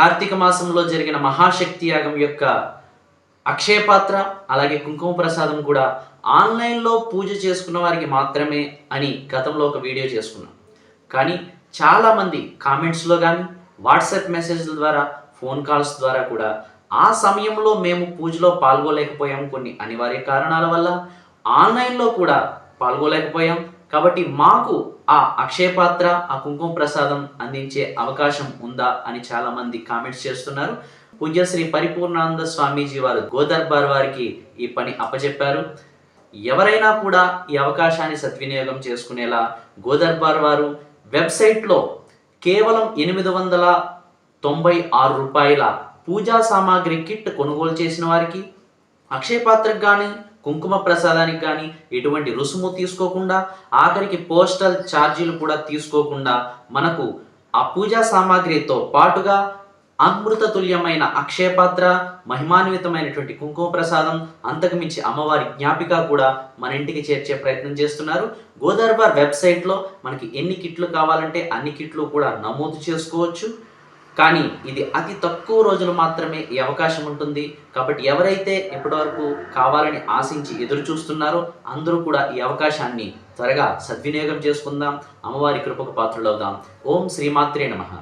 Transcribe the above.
కార్తీక మాసంలో జరిగిన మహాశక్తి యాగం యొక్క అక్షయపాత్ర అలాగే కుంకుమ ప్రసాదం కూడా ఆన్లైన్లో పూజ చేసుకున్న వారికి మాత్రమే అని గతంలో ఒక వీడియో చేసుకున్నాం. కానీ చాలామంది కామెంట్స్లో కానీ వాట్సాప్ మెసేజ్ల ద్వారా ఫోన్ కాల్స్ ద్వారా కూడా ఆ సమయంలో మేము పూజలో పాల్గొలేకపోయాం కొన్ని అనివార్య కారణాల వల్ల. ఆన్లైన్లో కూడా పాల్గొలేకపోయాం. కాబట్టి మాకు ఆ అక్షయపాత్ర ఆ కుంకుమ ప్రసాదం అందించే అవకాశం ఉందా అని చాలామంది కామెంట్స్ చేస్తున్నారు. పూజ్యశ్రీ పరిపూర్ణానంద స్వామీజీ వారు గోదర్బార్ వారికి ఈ పని అప్పచెప్పారు ఎవరైనా కూడా ఈ అవకాశాన్ని సద్వినియోగం చేసుకునేలా గోదర్బార్ వారు వెబ్సైట్లో కేవలం ఎనిమిది వందల తొంభై ఆరు రూపాయల పూజా సామాగ్రి కిట్ కొనుగోలు చేసిన వారికి అక్షయపాత్రకు కానీ కుంకుమ ప్రసాదానికి కానీ ఎటువంటి రుసుము తీసుకోకుండా ఆఖరికి పోస్టల్ ఛార్జీలు కూడా తీసుకోకుండా మనకు ఆ పూజా సామాగ్రితో పాటుగా అమృత తుల్యమైన అక్షయపాత్ర మహిమాన్వితమైనటువంటి కుంకుమ ప్రసాదం అంతకుమించి అమ్మవారి జ్ఞాపిక కూడా మన ఇంటికి చేర్చే ప్రయత్నం చేస్తున్నారు. గోదర్బార్ వెబ్సైట్లో మనకి ఎన్ని కిట్లు కావాలంటే అన్ని కిట్లు కూడా నమోదు చేసుకోవచ్చు. కానీ ఇది అతి తక్కువ రోజులు మాత్రమే ఈ అవకాశం ఉంటుంది. కాబట్టి ఎవరైతే ఇప్పటివరకు కావాలని ఆశించి ఎదురు చూస్తున్నారో అందరూ కూడా ఈ అవకాశాన్ని త్వరగా సద్వినియోగం చేసుకుందాం. అమ్మవారి కృపకు పాత్రలవుదాం. ఓం శ్రీమాత్రే నమః.